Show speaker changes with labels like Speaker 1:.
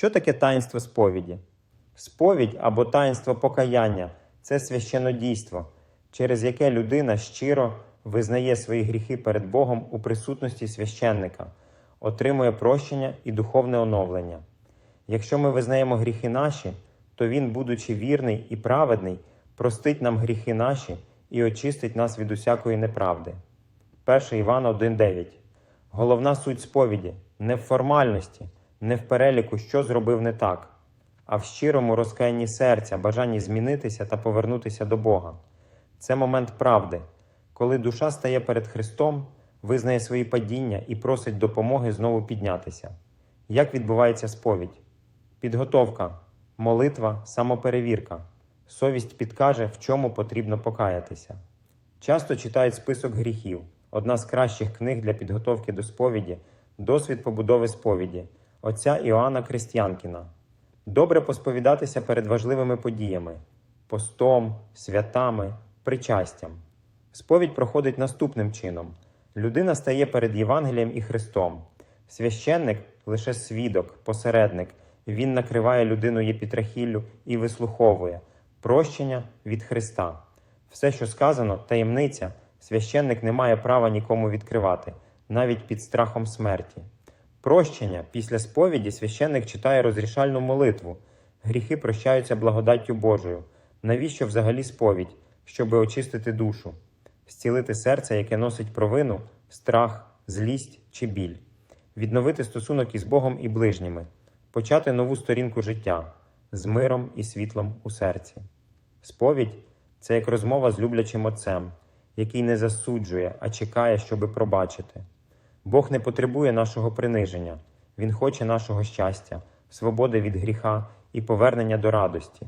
Speaker 1: Що таке таїнство сповіді? Сповідь або таїнство покаяння це священодійство, через яке людина щиро визнає свої гріхи перед Богом у присутності священника, отримує прощення і духовне оновлення. Якщо ми визнаємо гріхи наші, то Він, будучи вірний і праведний, простить нам гріхи наші і очистить нас від усякої неправди. 1 Івана 1,9. Головна суть сповіді не в формальності, не в переліку, що зробив не так, а в щирому розкаянні серця, бажанні змінитися та повернутися до Бога. Це момент правди, коли душа стає перед Христом, визнає свої падіння і просить допомоги знову піднятися. Як відбувається сповідь? Підготовка, молитва, самоперевірка. Совість підкаже, в чому потрібно покаятися. Часто читають список гріхів. Одна з кращих книг для підготовки до сповіді досвід побудови сповіді отця Іоанна Крестянкіна. Добре посповідатися перед важливими подіями постом, святами, причастям. Сповідь проходить наступним чином: людина стає перед Євангелієм і Христом. Священник лише свідок, посередник. Він накриває людину єпітрахіллю і вислуховує прощення від Христа. Все, що сказано, таємниця, священник не має права нікому відкривати, навіть під страхом смерті. Прощення після сповіді священник читає розрішальну молитву. Гріхи прощаються благодаттю Божою. Навіщо взагалі сповідь? Щоби очистити душу, зцілити серце, яке носить провину, страх, злість чи біль, відновити стосунок із Богом і ближніми, почати нову сторінку життя з миром і світлом у серці. Сповідь це як розмова з люблячим отцем, який не засуджує, а чекає, щоби пробачити. Бог не потребує нашого приниження, Він хоче нашого щастя, свободи від гріха і повернення до радості.